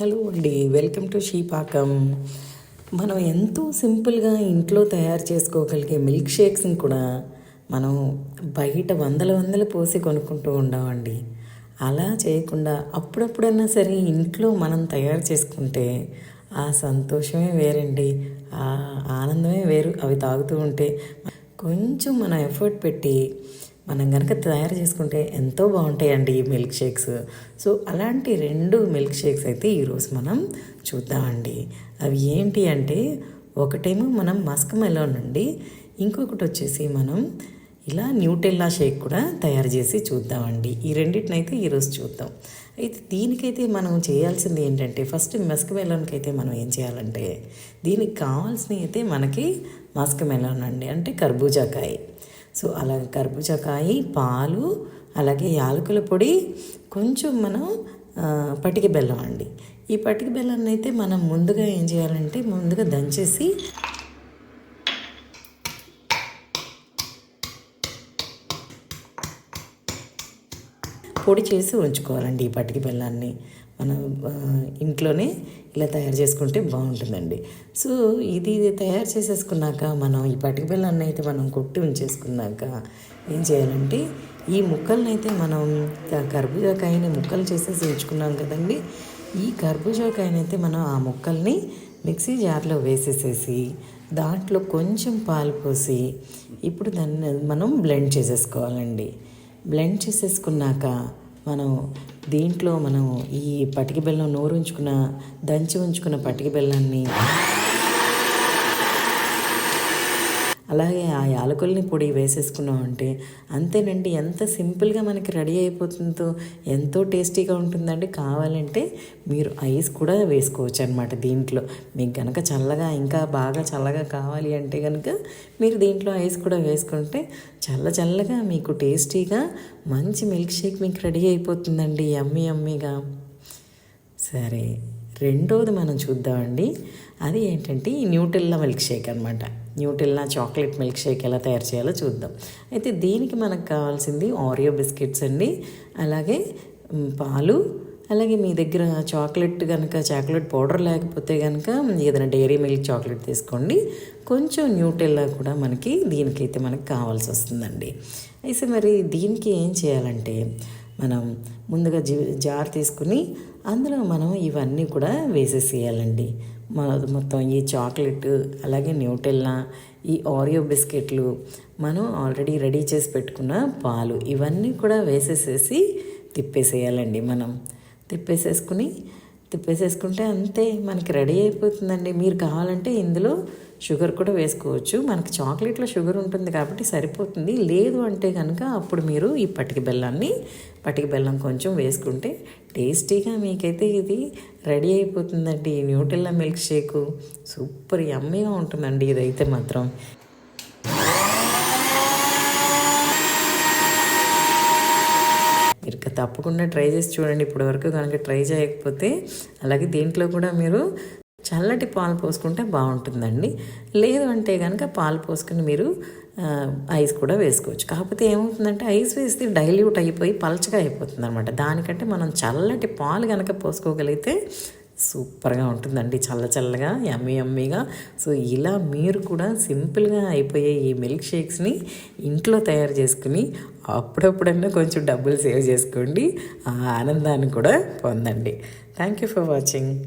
Hello అండి welcome to షీపాకం మనం ఎంతో సింపుల్గా ఇంట్లో తయారు చేసుకోగలిగే మిల్క్ షేక్స్ని కూడా మనం బయట వందల వందలు పోసి కొనుక్కుంటూ ఉండమండి అలా చేయకుండా అప్పుడప్పుడైనా సరే ఇంట్లో మనం తయారు చేసుకుంటే ఆ సంతోషమే వేరండి. ఆ ఆనందమే వేరు. అవి తాగుతూ ఉంటే కొంచెం మనం ఎఫర్ట్ పెట్టి మనం కనుక తయారు చేసుకుంటే ఎంతో బాగుంటాయండి ఈ మిల్క్ షేక్స్. సో అలాంటి రెండు మిల్క్ షేక్స్ అయితే ఈరోజు మనం చూద్దామండి. అవి ఏంటి అంటే ఒకటేమో మనం మస్క్ మెలోన్ అండి. ఇంకొకటి వచ్చేసి మనం ఇలా న్యూటెల్లా షేక్ కూడా తయారు చేసి చూద్దామండి. ఈ రెండింటినైతే ఈరోజు చూద్దాం. అయితే దీనికైతే మనం చేయాల్సింది ఏంటంటే ఫస్ట్ మస్క్ మెలోన్కి అయితే మనం ఏం చేయాలంటే దీనికి కావాల్సినవి అయితే మనకి మస్క్ మెలోన్ అండి. అంటే కర్బూజాకాయ. సో అలాగే కర్బూజకాయ పాలు అలాగే యాలకుల పొడి కొంచెం మనం పటికి బెల్లం అండి. ఈ పటికి బెల్లాన్ని అయితే మనం ముందుగా ఏం చేయాలంటే ముందుగా దంచేసి పొడి చేసి ఉంచుకోవాలండి ఈ పటికి బెల్లాన్ని. మనం ఇంట్లోనే ఇలా తయారు చేసుకుంటే బాగుంటుందండి. సో ఇది తయారు చేసేసుకున్నాక మనం ఈ పటికి బెల్లాన్ని అయితే మనం కొట్టి ఉంచేసుకున్నాక ఏం చేయాలంటే ఈ ముక్కలనైతే మనం కర్బూజాకాయని ముక్కలు చేసేసి ఉంచుకున్నాం కదండి. ఈ కర్బూజాకాయనైతే మనం ఆ ముక్కల్ని మిక్సీ జార్లో వేసేసేసి దాంట్లో కొంచెం పాలు పోసి ఇప్పుడు దాన్ని మనం బ్లెండ్ చేసేసుకోవాలండి. బ్లెండ్ చేసేసుకున్నాక మనం దీంట్లో మనం ఈ పటిక బెల్లం నోరు ఉంచుకున్న దంచి ఉంచుకున్న పటిక బెల్లాన్ని అలాగే ఆ యాలకుల్ని పొడి వేసేసుకున్నాం అంటే అంతేనండి ఎంత సింపుల్గా మనకి రెడీ అయిపోతుందో ఎంతో టేస్టీగా ఉంటుందండి. కావాలంటే మీరు ఐస్ కూడా వేసుకోవచ్చు అనమాట దీంట్లో. మీకు కనుక చల్లగా ఇంకా బాగా చల్లగా కావాలి అంటే కనుక మీరు దీంట్లో ఐస్ కూడా వేసుకుంటే చల్ల చల్లగా మీకు టేస్టీగా మంచి మిల్క్ షేక్ మీకు రెడీ అయిపోతుందండి. యమ్మీ యమ్మీగా. సరే. రెండోది మనం చూద్దామండి. అది ఏంటంటే ఈ న్యూటెల్లా మిల్క్ షేక్ అనమాట న్యూటెల్లా చాక్లెట్ మిల్క్ షేక్ ఎలా తయారు చేయాలో చూద్దాం. అయితే దీనికి మనకు కావాల్సింది ఆరియో బిస్కెట్స్ అండి. అలాగే పాలు. అలాగే మీ దగ్గర చాక్లెట్ కనుక చాక్లెట్ పౌడర్ లేకపోతే కనుక ఏదైనా డైరీ మిల్క్ చాక్లెట్ తీసుకోండి. కొంచెం న్యూటెల్లా కూడా మనకి దీనికైతే మనకి కావాల్సి వస్తుందండి. అయితే మరి దీనికి ఏం చేయాలంటే మనం ముందుగా జి జార్ తీసుకుని అందులో మనం ఇవన్నీ కూడా వేసేసేయాలండి. మొత్తం ఈ చాక్లెట్ అలాగే న్యూటెల్లా ఈ ఆరియో బిస్కెట్లు మనం ఆల్రెడీ రెడీ చేసి పెట్టుకున్న పాలు ఇవన్నీ కూడా వేసేసేసి తిప్పేసేయాలండి మనం. తిప్పేసేసుకుని తిప్పేసేసుకుంటే అంతే మనకి రెడీ అయిపోతుందండి. మీరు కావాలంటే ఇందులో షుగర్ కూడా వేసుకోవచ్చు. మనకి చాక్లెట్లో షుగర్ ఉంటుంది కాబట్టి సరిపోతుంది. లేదు అంటే కనుక అప్పుడు మీరు ఈ పటిక బెల్లాన్ని పటికి బెల్లం కొంచెం వేసుకుంటే టేస్టీగా మీకైతే ఇది రెడీ అయిపోతుందండి. న్యూటెల్లా మిల్క్ షేకు సూపర్ యమ్మీగా ఉంటుందండి ఇదైతే మాత్రం మీరు ఇక తప్పకుండా ట్రై చేసి చూడండి. ఇప్పటి వరకు కనుక ట్రై చేయకపోతే అలాగే దీంట్లో కూడా మీరు చల్లటి పాలు పోసుకుంటే బాగుంటుందండి. లేదు అంటే కనుక పాలు పోసుకుని మీరు ఐస్ కూడా వేసుకోవచ్చు. కాకపోతే ఏమవుతుందంటే ఐస్ వేస్తే డైల్యూట్ అయిపోయి పలచగా అయిపోతుంది అనమాట దానికంటే మనం చల్లటి పాలు కనుక పోసుకోగలిగితే సూపర్గా ఉంటుందండి చల్ల చల్లగా యమ్మీ యమ్మీగా. సో ఇలా మీరు కూడా సింపుల్గా అయిపోయే ఈ మిల్క్ షేక్స్ని ఇంట్లో తయారు చేసుకుని అప్పుడప్పుడన్నా కొంచెం డబ్బులు సేవ్ చేసుకోండి. ఆ ఆనందాన్ని కూడా పొందండి. Thank you for watching.